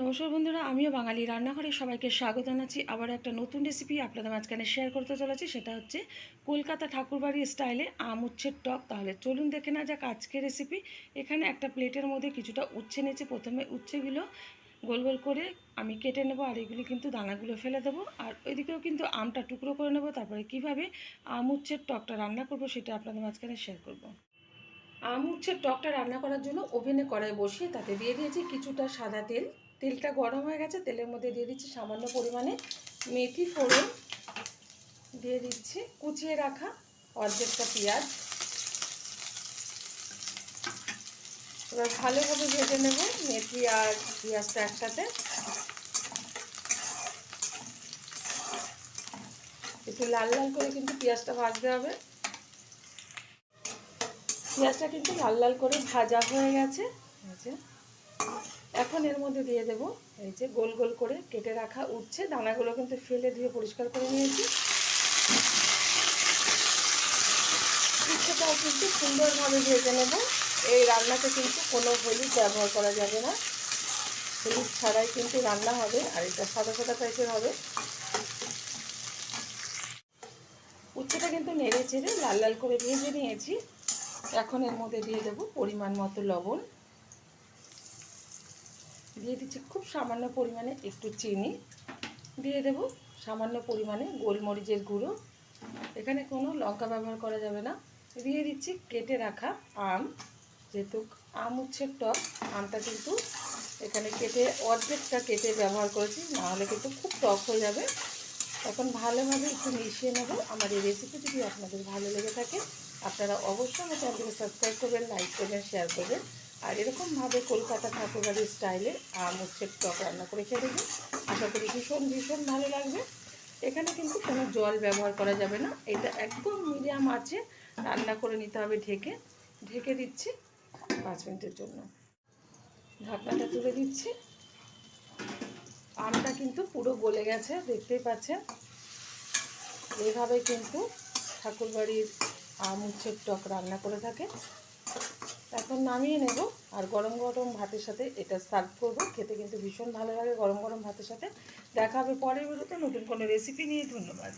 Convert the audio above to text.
নমস্কার বন্ধুরা, আমিও বাঙালি রান্নাঘরে সবাইকে স্বাগত জানাচ্ছি। আবার একটা নতুন রেসিপি আপনাদের মাঝখানে শেয়ার করতে চলেছি, সেটা হচ্ছে কলকাতা ঠাকুরবাড়ি স্টাইলে আম উচ্ছের টক। তাহলে চলুন দেখে না যাক আজকের রেসিপি এখানে একটা প্লেটের মধ্যে কিছুটা উচ্ছে নিয়েছি। প্রথমে উচ্ছেগুলো গোল গোল করে আমি কেটে নেব, আর এগুলি কিন্তু দানাগুলো ফেলে দেবো। আর ওইদিকেও কিন্তু আমটা টুকরো করে নেব। তারপরে কীভাবে আম উচ্ছের টকটা রান্না করব, সেটা আপনাদের মাঝখানে শেয়ার করব। আম উচ্ছের টকটা রান্না করার জন্য ওভেনে কড়াই বসিয়ে তাতে দিয়ে দিয়েছি কিছুটা সাদা তেল তেলটা গরম হয়ে গেছে, তেলের মধ্যে দিয়ে দিচ্ছি সামান্য পরিমাণে মেথি ফোড়ন, দিয়ে দিচ্ছি কুচিয়ে রাখা অর্ধেকটা পেঁয়াজ। এবার ভালোভাবে ভেজে নেব মেথি আর পেঁয়াজটা একসাথে। একটু লাল লাল করে কিন্তু পেঁয়াজটা ভাজতে হবে। পেঁয়াজটা কিন্তু লাল লাল করে ভাজা হয়ে গেছে। এখন এর মধ্যে দিয়ে দেব এই যে গোল গোল করে কেটে রাখা উঠছে দানাগুলো কিন্তু ফেলে ধুয়ে পরিষ্কার করে নিয়েছি। উচ্ছেটাও কিন্তু সুন্দরভাবে ভেজে নেব। এই রান্নাতে কিন্তু কোনো হলুদ ব্যবহার করা যাবে না। হলুদ ছাড়াই কিন্তু রান্না হবে, আর এটা সাদা সাদা টাইপের হবে। উচ্ছেটা কিন্তু নেড়ে চেড়ে লাল লাল করে ভেজে নিয়েছি। এখন এর মধ্যে দিয়ে দেবো পরিমাণ মতো লবণ। দিয়ে দিচ্ছি খুব সামান্য পরিমাণে একটু চিনি। দিয়ে দেব সামান্য পরিমাণে গোলমরিচের গুঁড়ো। এখানে কোনো লঙ্কা ব্যবহার করা যাবে না। দিয়ে দিচ্ছি কেটে রাখা আম। যেহেতু আম হচ্ছে টক, আমটা কিন্তু এখানে কেটে অর্ধেকটা কেটে ব্যবহার করেছি, নাহলে কিন্তু খুব টক হয়ে যাবে। এখন ভালোভাবে একটু মিশিয়ে নেব। আমার এই রেসিপি যদি আপনাদের ভালো লেগে থাকে, আপনারা অবশ্যই আমার চ্যানেলকে সাবস্ক্রাইব করবেন লাইক করবেন শেয়ার করবেন। আর এরকমভাবে কলকাতা ঠাকুরবাড়ির স্টাইলে আম হচ্ছে টক রান্না করে খেয়ে দেবেন আশা করি ভীষণ ভীষণ ভালো লাগবে। এখানে কিন্তু কোনো জল ব্যবহার করা যাবে না। এটা একদম মিডিয়াম আছে। রান্না করে নিতে হবে ঢেকে। ঢেকে দিচ্ছি পাঁচ মিনিটের জন্য। ঢাকনাটা তুলে দিচ্ছি। আমটা কিন্তু পুরো গলে গেছে, দেখতেই পাচ্ছেন। এইভাবে কিন্তু ঠাকুরবাড়ির আম উচ্ছের টক রান্না করে থাকে। এখন নামিয়ে নেব আর গরম গরম ভাতের সাথে এটা সার্ভ করব। খেতে কিন্তু ভীষণ ভালো লাগে গরম গরম ভাতের সাথে। দেখা হবে পরের ভিডিওতে নতুন কোনো রেসিপি নিয়ে। ধন্যবাদ।